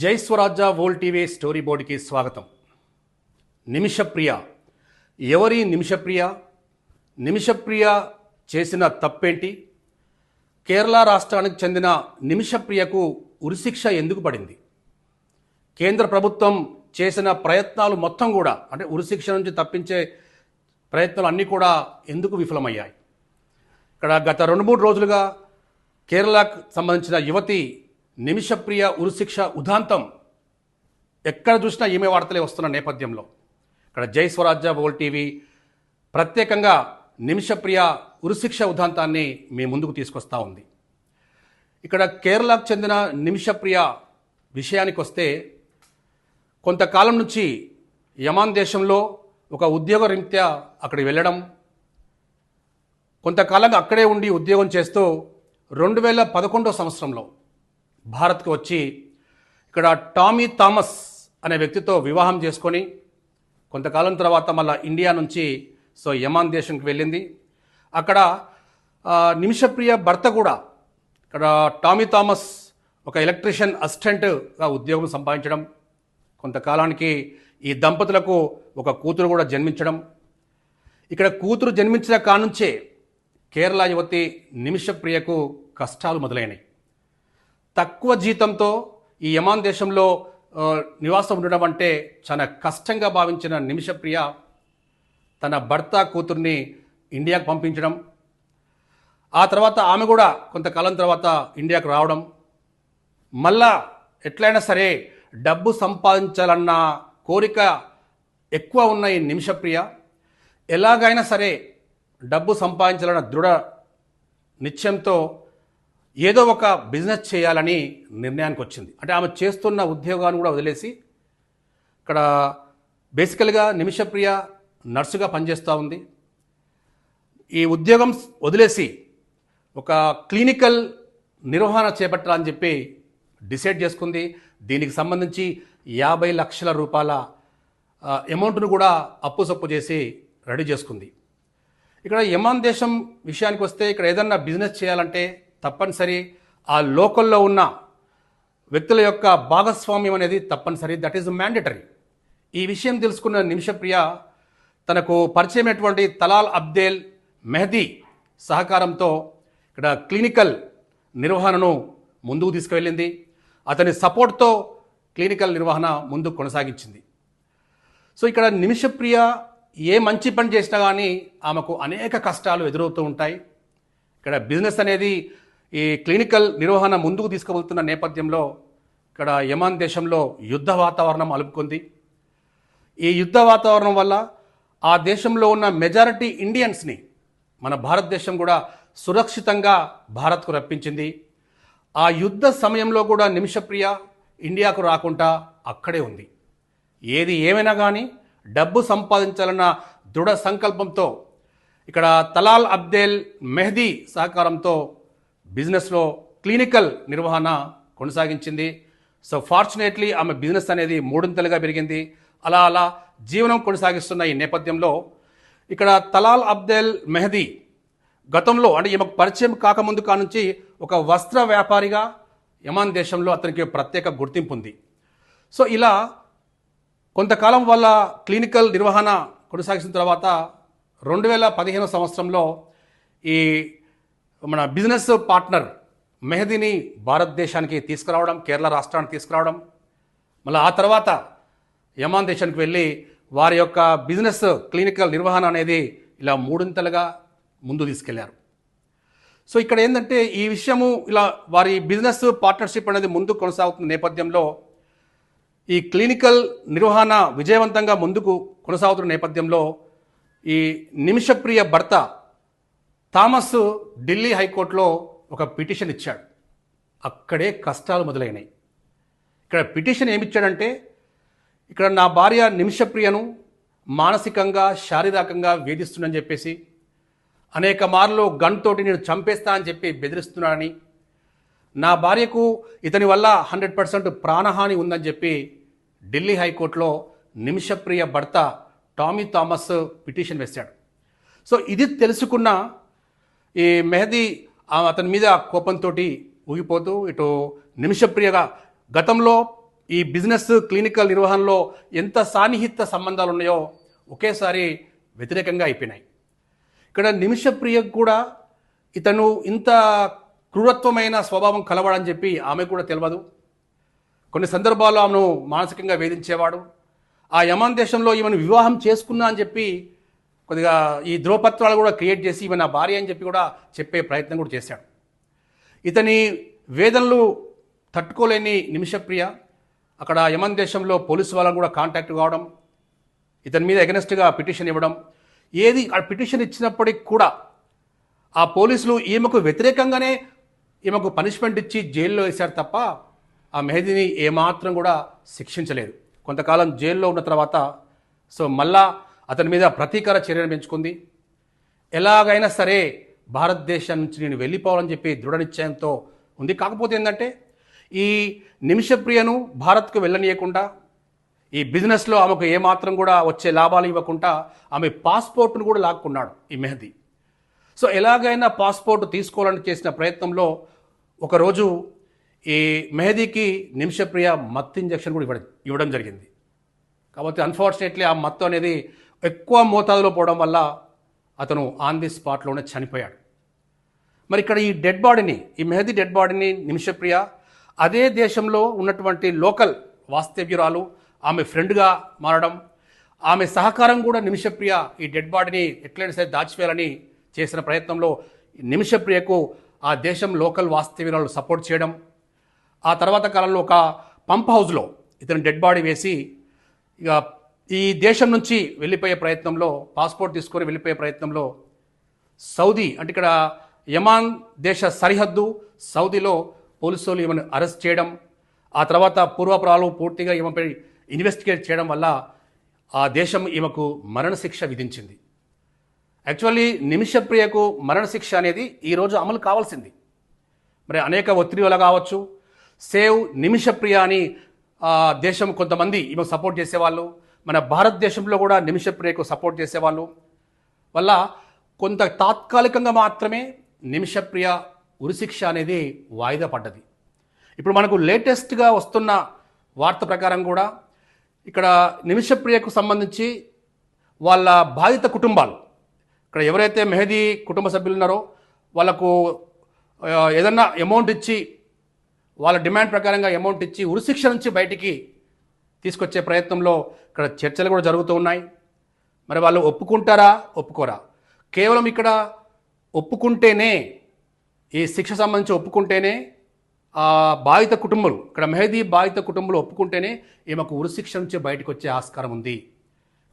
జై స్వరాజ్య వోల్ TV story బోర్డుకి స్వాగతం. నిమిషప్రియ. ఎవరి నిమిషప్రియ? నిమిషప్రియ చేసిన తప్పేంటి? కేరళ రాష్ట్రానికి చెందిన నిమిషప్రియకు ఉరిశిక్ష ఎందుకు పడింది? కేంద్ర ప్రభుత్వం చేసిన ప్రయత్నాలు మొత్తం కూడా అంటే ఉరిశిక్ష నుంచి తప్పించే ప్రయత్నాలు అన్నీ కూడా ఎందుకు విఫలమయ్యాయి? ఇక్కడ గత రెండు మూడు రోజులుగా కేరళకు సంబంధించిన యువతి నిమిషప్రియ ఉరిశిక్ష ఉదాంతం ఎక్కడ చూసినా ఈమె వార్తలే వస్తున్న నేపథ్యంలో. ఇక్కడ జై స్వరాజ్య బోల్ టీవీ ప్రత్యేకంగా నిమిషప్రియ ఉరిశిక్ష ఉదాంతాన్ని మీ ముందుకు తీసుకొస్తా ఉంది. ఇక్కడ కేరళకు చెందిన నిమిషప్రియ విషయానికి వస్తే కొంతకాలం నుంచి యమాన్ దేశంలో ఒక ఉద్యోగ రీత్యా అక్కడికి వెళ్ళడం కొంతకాలంగా అక్కడే ఉండి ఉద్యోగం చేస్తూ రెండు వేల పదకొండో సంవత్సరంలో భారత్కు వచ్చి ఇక్కడ టామీ థామస్ అనే వ్యక్తితో వివాహం చేసుకొని కొంతకాలం తర్వాత మళ్ళీ ఇండియా నుంచి సో యమాన్ దేశంకి వెళ్ళింది. అక్కడ నిమిషప్రియ భర్త కూడా ఇక్కడ టామీ థామస్ ఒక ఎలక్ట్రీషియన్ అసిస్టెంట్గా ఉద్యోగం సంపాదించడం కొంతకాలానికి ఈ దంపతులకు ఒక కూతురు కూడా జన్మించడం. ఇక్కడ కూతురు జన్మించిన కానుంచే కేరళ యువతి నిమిషప్రియకు కష్టాలు మొదలైనవి తక్కువ జీతంతో ఈ యమాన్ దేశంలో నివాసం ఉండడం అంటే చాలా కష్టంగా భావించిన నిమిషప్రియ తన భర్త కూతుర్ని ఇండియాకు పంపించడం. ఆ తర్వాత ఆమె కూడా కొంతకాలం తర్వాత ఇండియాకు రావడం. మళ్ళా ఎట్లయినా సరే డబ్బు సంపాదించాలన్న కోరిక ఎక్కువ ఉన్న ఈ నిమిషప్రియ. ఎలాగైనా సరే డబ్బు సంపాదించాలన్న దృఢ నిశ్చయంతో ఏదో ఒక బిజినెస్ చేయాలని నిర్ణయానికి వచ్చింది అంటే ఆమె చేస్తున్న ఉద్యోగాన్ని కూడా వదిలేసి ఇక్కడ బేసికల్గా నిమిషప్రియ నర్సుగా పనిచేస్తూ ఉంది. ఈ ఉద్యోగం వదిలేసి ఒక క్లినికల్ నిర్వహణ చేపట్టాలని చెప్పి డిసైడ్ చేసుకుంది. దీనికి సంబంధించి యాభై లక్షల రూపాయల అమౌంట్ను కూడా అప్పు సప్పు చేసి రెడీ చేసుకుంది. ఇక్కడ యమాన్ దేశం విషయానికి వస్తే ఇక్కడ ఏదన్నా బిజినెస్ చేయాలంటే తప్పనిసరి. ఆ లోకల్లో ఉన్న వ్యక్తుల యొక్క భాగస్వామ్యం అనేది తప్పనిసరి. దట్ ఈజ్ మ్యాండేటరీ ఈ విషయం తెలుసుకున్న నిమిషప్రియ తనకు పరిచయమైనటువంటి తలాల్ అబ్దేల్ మెహదీ సహకారంతో ఇక్కడ క్లినికల్ నిర్వహణను ముందుకు తీసుకువెళ్ళింది. అతని సపోర్ట్తో క్లినికల్ నిర్వహణ ముందుకు కొనసాగించింది. సో ఇక్కడ నిమిషప్రియ ఏ మంచి పని చేసినా కానీ ఆమెకు అనేక కష్టాలు ఎదురవుతూ ఉంటాయి. ఇక్కడ బిజినెస్ అనేది ఈ క్లినికల్ నిర్వహణ ముందుకు తీసుకువెళ్తున్న నేపథ్యంలో ఇక్కడ యమాన్ దేశంలో యుద్ధ వాతావరణం అలుపుకుంది. ఈ యుద్ధ వాతావరణం వల్ల ఆ దేశంలో ఉన్న మెజారిటీ ఇండియన్స్ని మన భారతదేశం కూడా సురక్షితంగా భారత్కు రప్పించింది. ఆ యుద్ధ సమయంలో కూడా నిమిషప్రియ ఇండియాకు రాకుండా అక్కడే ఉంది. ఏది ఏమైనా కానీ డబ్బు సంపాదించాలన్న దృఢ సంకల్పంతో ఇక్కడ తలాల్ అబ్దేల్ మెహదీ సహకారంతో బిజినెస్లో క్లినికల్ నిర్వహణ కొనసాగించింది. సో ఫార్చునేట్లీ ఆమె బిజినెస్ అనేది మూడింతలుగా పెరిగింది. అలా అలా జీవనం కొనసాగిస్తున్న ఈ నేపథ్యంలో ఇక్కడ తలాల్ అబ్దేల్ మెహదీ గతంలో అంటే ఈమెకు పరిచయం కాకముందు కానుంచి ఒక వస్త్ర వ్యాపారిగా యమాన్ దేశంలో అతనికి ప్రత్యేక గుర్తింపు ఉంది. సో ఇలా కొంతకాలం వల్ల క్లినికల్ నిర్వహణ కొనసాగిన తర్వాత రెండు వేల పదిహేను సంవత్సరంలో ఈ మన బిజినెస్ పార్ట్నర్ మెహదీని భారతదేశానికి తీసుకురావడం కేరళ రాష్ట్రానికి తీసుకురావడం మళ్ళీ ఆ తర్వాత యమాన్ దేశానికి వెళ్ళి వారి యొక్క బిజినెస్ క్లినికల్ నిర్వహణ అనేది ఇలా మూడింతలుగా ముందు తీసుకెళ్ళారు. సో ఇక్కడ ఏంటంటే ఈ విషయము ఇలా వారి బిజినెస్ పార్ట్నర్షిప్ అనేది ముందు కొనసాగుతున్న నేపథ్యంలో ఈ క్లినికల్ నిర్వహణ విజయవంతంగా ముందుకు కొనసాగుతున్న నేపథ్యంలో ఈ నిమిషప్రియ భర్త థామస్ ఢిల్లీ హైకోర్టులో ఒక పిటిషన్ ఇచ్చాడు. అక్కడే కష్టాలు మొదలైనాయి. ఇక్కడ పిటిషన్ ఏమిచ్చాడంటే ఇక్కడ నా భార్య నిమిషప్రియను మానసికంగా శారీరకంగా వేధిస్తుందని చెప్పేసి అనేక మార్లు గన్ తోటి నేను చంపేస్తా అని చెప్పి బెదిరిస్తున్నానని నా భార్యకు ఇతని వల్ల హండ్రెడ్ పర్సెంట్ ప్రాణహాని ఉందని చెప్పి ఢిల్లీ హైకోర్టులో నిమిషప్రియ భర్త టామీ థామస్ పిటిషన్ వేశాడు. సో ఇది తెలుసుకున్న ఈ మెహదీ అతని మీద కోపంతో ఊగిపోతూ ఇటు నిమిషప్రియగా గతంలో ఈ బిజినెస్ క్లినికల్ నిర్వహణలో ఎంత సాన్నిహిత సంబంధాలు ఉన్నాయో ఒకేసారి వ్యతిరేకంగా అయిపోయినాయి. ఇక్కడ నిమిషప్రియకు కూడా ఇతను ఇంత క్రూరత్వమైన స్వభావం కలవాడని చెప్పి ఆమె కూడా తెలియదు కొన్ని సందర్భాల్లో ఆమెను మానసికంగా వేధించేవాడు. ఆ యమాన్ దేశంలో ఈమెను వివాహం చేసుకున్నా అని చెప్పి కొద్దిగా ఈ ధ్రువపత్రాలు కూడా క్రియేట్ చేసి ఈమె నా భార్య అని చెప్పి కూడా చెప్పే ప్రయత్నం కూడా చేశాడు. ఇతని వేదనలు తట్టుకోలేని నిమిషప్రియ అక్కడ యమన్ దేశంలో పోలీసు వాళ్ళని కూడా కాంటాక్ట్ కావడం ఇతని మీద ఎగనెస్ట్గా పిటిషన్ ఇవ్వడం ఏది ఆ పిటిషన్ ఇచ్చినప్పటికి కూడా ఆ పోలీసులు ఈమెకు వ్యతిరేకంగానే ఈమెకు పనిష్మెంట్ ఇచ్చి జైల్లో వేశారు తప్ప ఆ మెహదీని ఏమాత్రం కూడా శిక్షించలేదు. కొంతకాలం జైల్లో ఉన్న తర్వాత సో మళ్ళా అతని మీద ప్రతీకార చర్యను పెంచుకుంది. ఎలాగైనా సరే భారతదేశం నుంచి నేను వెళ్ళిపోవాలని చెప్పి దృఢ నిశ్చయంతో ఉంది. కాకపోతే ఏంటంటే ఈ నిమిషప్రియను భారత్కు వెళ్ళనీయకుండా ఈ బిజినెస్లో ఆమెకు ఏమాత్రం కూడా వచ్చే లాభాలు ఇవ్వకుండా ఆమె పాస్పోర్ట్ను కూడా లాక్కున్నాడు ఈ మెహదీ. సో ఎలాగైనా పాస్పోర్ట్ తీసుకోవాలని చేసిన ప్రయత్నంలో ఒకరోజు ఈ మెహదీకి నిమిషప్రియ మత్తు ఇంజక్షన్ కూడా ఇవ్వడం ఇవ్వడం జరిగింది. కాబట్టి అన్ఫార్చునేట్లీ ఆ మత్తు అనేది ఎక్కువ మోతాదులో పోవడం వల్ల అతను ఆన్ ది స్పాట్లోనే చనిపోయాడు. మరి ఇక్కడ ఈ డెడ్ బాడీని ఈ మెహదీ డెడ్ బాడీని నిమిషప్రియ అదే దేశంలో ఉన్నటువంటి లోకల్ వాస్తవ్యురాలు ఆమె ఫ్రెండ్గా మారడం ఆమె సహకారం కూడా నిమిషప్రియ ఈ డెడ్ బాడీని ఎట్లయినా సరే దాచివేయాలని చేసిన ప్రయత్నంలో నిమిషప్రియకు ఆ దేశం లోకల్ వాస్తవ్యురాలు సపోర్ట్ చేయడం ఆ తర్వాత కాలంలో ఒక పంప్ హౌస్లో ఇతను డెడ్ బాడీ వేసి ఇక ఈ దేశం నుంచి వెళ్ళిపోయే ప్రయత్నంలో పాస్పోర్ట్ తీసుకొని వెళ్ళిపోయే ప్రయత్నంలో సౌదీ అంటే ఇక్కడ యమాన్ దేశ సరిహద్దు సౌదీలో పోలీసులు ఈమెను అరెస్ట్ చేయడం ఆ తర్వాత పూర్వపురాలు పూర్తిగా ఈమెపై ఇన్వెస్టిగేట్ చేయడం వల్ల ఆ దేశం ఈమెకు మరణశిక్ష విధించింది. యాక్చువల్లీ నిమిషప్రియకు మరణశిక్ష అనేది ఈరోజు అమలు కావాల్సింది. మరి అనేక ఒత్తిడి వల్ల కావచ్చు. సేవ్ నిమిషప్రియ అని దేశం కొంతమంది ఈమె సపోర్ట్ చేసేవాళ్ళు మన భారతదేశంలో కూడా నిమిషప్రియకు సపోర్ట్ చేసేవాళ్ళు. వల్ల కొంత తాత్కాలికంగా మాత్రమే నిమిషప్రియ ఉరిశిక్ష అనేది వాయిదా పడ్డది. ఇప్పుడు మనకు లేటెస్ట్గా వస్తున్న వార్త ప్రకారం కూడా ఇక్కడ నిమిషప్రియకు సంబంధించి వాళ్ళ బాధిత కుటుంబాలు. ఇక్కడ ఎవరైతే మెహదీ కుటుంబ సభ్యులు ఉన్నారో వాళ్ళకు ఏదన్నా అమౌంట్ ఇచ్చి వాళ్ళ డిమాండ్ ప్రకారంగా అమౌంట్ ఇచ్చి ఉరిశిక్ష నుంచి బయటికి తీసుకొచ్చే ప్రయత్నంలో ఇక్కడ చర్చలు కూడా జరుగుతూ ఉన్నాయి. మరి వాళ్ళు ఒప్పుకుంటారా? ఒప్పుకోరా. కేవలం ఇక్కడ ఒప్పుకుంటేనే ఈ శిక్ష సంబంధించి ఒప్పుకుంటేనే ఆ బాధిత కుటుంబాలు ఇక్కడ మెహదీ బాధిత కుటుంబాలు ఒప్పుకుంటేనే ఈమెకు ఉరిశిక్ష నుంచి బయటకు వచ్చే ఆస్కారం ఉంది.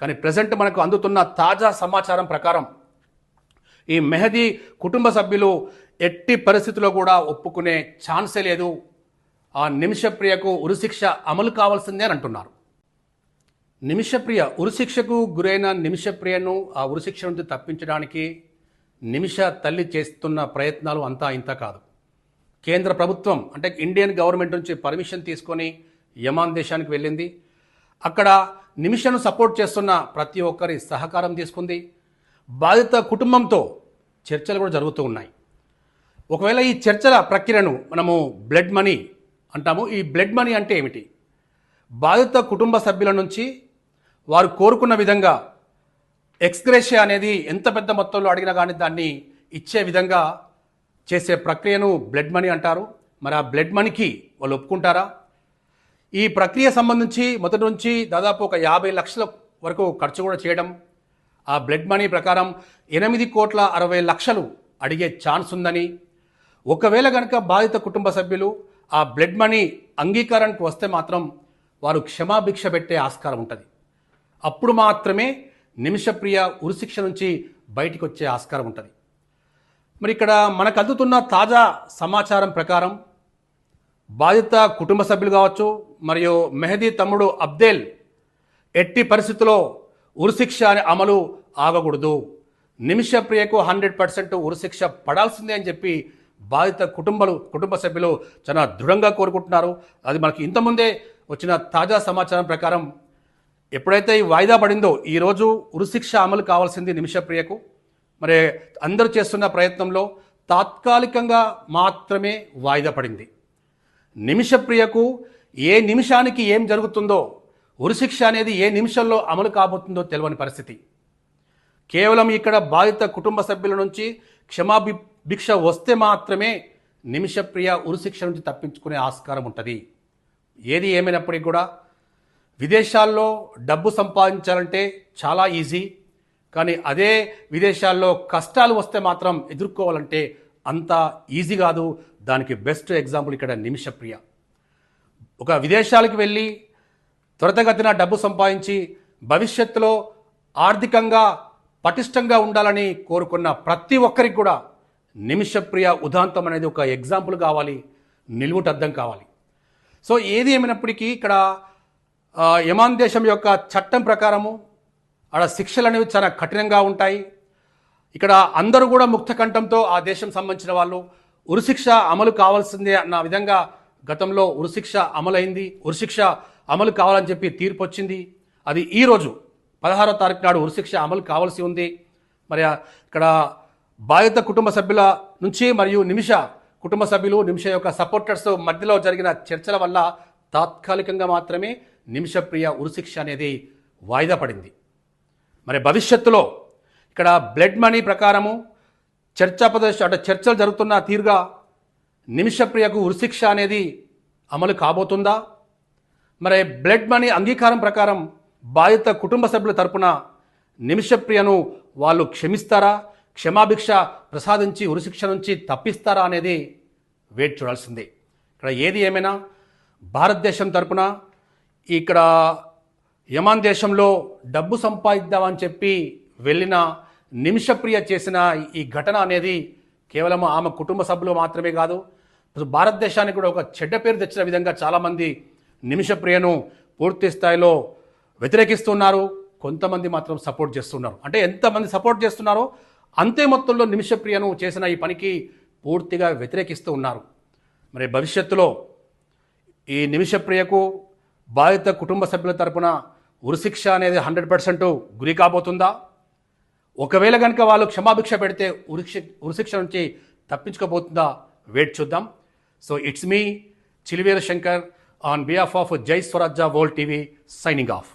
కానీ ప్రజెంట్ మనకు అందుతున్న తాజా సమాచారం ప్రకారం ఈ మెహదీ కుటుంబ సభ్యులు ఎట్టి పరిస్థితుల్లో కూడా ఒప్పుకునే ఛాన్సే లేదు. ఆ నిమిషప్రియకు ఉరిశిక్ష అమలు కావాల్సిందే అని అంటున్నారు. నిమిషప్రియ ఉరిశిక్షకు గురైన నిమిషప్రియను ఆ ఉరిశిక్ష నుంచి తప్పించడానికి నిమిష తల్లి చేస్తున్న ప్రయత్నాలు అంతా ఇంత కాదు. కేంద్ర ప్రభుత్వం అంటే ఇండియన్ గవర్నమెంట్ నుంచి పర్మిషన్ తీసుకొని యమాన్ దేశానికి వెళ్ళింది. అక్కడ నిమిషను సపోర్ట్ చేస్తున్న ప్రతి ఒక్కరి సహకారం తీసుకుంది. బాధిత కుటుంబంతో చర్చలు కూడా జరుగుతూ ఉన్నాయి. ఒకవేళ ఈ చర్చల ప్రక్రియను మనము బ్లడ్ మనీ అంటాము. ఈ బ్లడ్ మనీ అంటే ఏమిటి? బాధిత కుటుంబ సభ్యుల నుంచి వారు కోరుకున్న విధంగా ఎక్స్గ్రేషియా అనేది ఎంత పెద్ద మొత్తంలో అడిగినా కానీ దాన్ని ఇచ్చే విధంగా చేసే ప్రక్రియను బ్లడ్ మనీ అంటారు. మరి ఆ బ్లడ్ మనీకి వాళ్ళు ఒప్పుకుంటారా? ఈ ప్రక్రియ సంబంధించి మొదటి నుంచి దాదాపు ఒక యాభై లక్షల వరకు ఖర్చు కూడా చేయడం ఆ బ్లడ్ మనీ ప్రకారం ఎనిమిది కోట్ల అరవై లక్షలు అడిగే ఛాన్స్ ఉందని ఒకవేళ కనుక బాధిత కుటుంబ సభ్యులు ఆ బ్లడ్ మనీ అంగీకారానికి వస్తే మాత్రం వారు క్షమాభిక్ష పెట్టే ఆస్కారం ఉంటుంది. అప్పుడు మాత్రమే నిమిషప్రియ ఉరిశిక్ష నుంచి బయటికి వచ్చే ఆస్కారం ఉంటుంది. మరి ఇక్కడ మనకు అందుతున్న తాజా సమాచారం ప్రకారం బాధిత కుటుంబ సభ్యులు కావచ్చు మరియు మెహదీ తమ్ముడు అబ్దేల్ ఎట్టి పరిస్థితుల్లో ఉరిశిక్ష అనే అమలు ఆగకూడదు. నిమిషప్రియకు హండ్రెడ్ పర్సెంట్ ఉరిశిక్ష పడాల్సిందే అని చెప్పి బాధిత కుటుంబాలు కుటుంబ సభ్యులు చాలా దృఢంగా కోరుకుంటున్నారు. అది మనకి ఇంతకుముందే వచ్చిన తాజా సమాచారం ప్రకారం ఎప్పుడైతే ఈ వాయిదా పడిందో ఈరోజు ఉరిశిక్ష అమలు కావాల్సింది నిమిషప్రియకు మరి అందరూ చేస్తున్న ప్రయత్నంలో తాత్కాలికంగా మాత్రమే వాయిదా పడింది. నిమిషప్రియకు ఏ నిమిషానికి ఏం జరుగుతుందో ఉరిశిక్ష అనేది ఏ నిమిషంలో అమలు కాబోతుందో తెలియని పరిస్థితి. కేవలం ఇక్కడ బాధిత కుటుంబ సభ్యుల నుంచి క్షమాభి భిక్ష వస్తే మాత్రమే నిమిషప్రియ ఉరిశిక్ష నుంచి తప్పించుకునే ఆస్కారం ఉంటుంది. ఏది ఏమైనప్పటికీ కూడా విదేశాల్లో డబ్బు సంపాదించాలంటే చాలా ఈజీ. కానీ అదే విదేశాల్లో కష్టాలు వస్తే మాత్రం ఎదుర్కోవాలంటే అంత ఈజీ కాదు. దానికి బెస్ట్ ఎగ్జాంపుల్ ఇక్కడ నిమిషప్రియ. ఒక విదేశాలకు వెళ్ళి త్వరితగతిన డబ్బు సంపాదించి భవిష్యత్తులో ఆర్థికంగా పటిష్టంగా ఉండాలని కోరుకున్న ప్రతి ఒక్కరికి కూడా నిమిషప్రియ ఉదాంతం అనేది ఒక ఎగ్జాంపుల్ కావాలి నిలువుటద్దం కావాలి. సో ఏది ఏమైనప్పటికీ ఇక్కడ యమాన్ దేశం యొక్క చట్టం ప్రకారము ఆడ శిక్షలు అనేవి చాలా కఠినంగా ఉంటాయి. ఇక్కడ అందరూ కూడా ముక్త కంఠంతో ఆ దేశం సంబంధించిన వాళ్ళు ఉరిశిక్ష అమలు కావాల్సిందే అన్న విధంగా గతంలో ఉరిశిక్ష అమలైంది. ఉరిశిక్ష అమలు కావాలని చెప్పి తీర్పు వచ్చింది. అది ఈరోజు పదహారో తారీఖు నాడు ఉరిశిక్ష అమలు కావాల్సి ఉంది. మరి ఇక్కడ బాధిత కుటుంబ సభ్యుల నుంచి మరియు నిమిష కుటుంబ సభ్యులు నిమిష యొక్క సపోర్టర్స్ మధ్యలో జరిగిన చర్చల వల్ల తాత్కాలికంగా మాత్రమే నిమిషప్రియ ఉరిశిక్ష అనేది వాయిదా పడింది. మరి భవిష్యత్తులో ఇక్కడ బ్లడ్ మనీ ప్రకారము చర్చా ప్రదేశ్ అంటే చర్చలు జరుగుతున్న తీరుగా నిమిషప్రియకు ఉరిశిక్ష అనేది అమలు కాబోతుందా? మరి బ్లడ్ మనీ అంగీకారం ప్రకారం బాధిత కుటుంబ సభ్యుల తరపున నిమిషప్రియను వాళ్ళు క్షమిస్తారా? క్షమాభిక్ష ప్రసాదించి ఉరిశిక్ష నుంచి తప్పిస్తారా అనేది వేట్ చూడాల్సిందే. ఇక్కడ ఏది ఏమైనా భారతదేశం తరపున ఇక్కడ యమాన్ దేశంలో డబ్బు సంపాదిద్దామని చెప్పి వెళ్ళిన నిమిషప్రియ చేసిన ఈ ఘటన అనేది కేవలం ఆమె కుటుంబ సభ్యులు మాత్రమే కాదు భారతదేశానికి కూడా ఒక చెడ్డ పేరు తెచ్చిన విధంగా చాలామంది నిమిషప్రియను పూర్తి స్థాయిలో వ్యతిరేకిస్తున్నారు. కొంతమంది మాత్రం సపోర్ట్ చేస్తున్నారు. అంటే ఎంతమంది సపోర్ట్ చేస్తున్నారో అంతే మొత్తంలో నిమిషప్రియను చేసిన ఈ పనికి పూర్తిగా వ్యతిరేకిస్తూ ఉన్నారు. మరి భవిష్యత్తులో ఈ నిమిషప్రియకు బాధిత కుటుంబ సభ్యుల తరపున ఉరిశిక్ష అనేది హండ్రెడ్ పర్సెంట్ గురి కాబోతుందా? ఒకవేళ కనుక వాళ్ళు క్షమాభిక్ష పెడితే ఉరిశి ఉరిశిక్ష నుంచి తప్పించుకోబోతుందా? వెయిట్ చూద్దాం. So it's me Chiliveera Shankar on behalf of Jai Swarajya world TV signing off.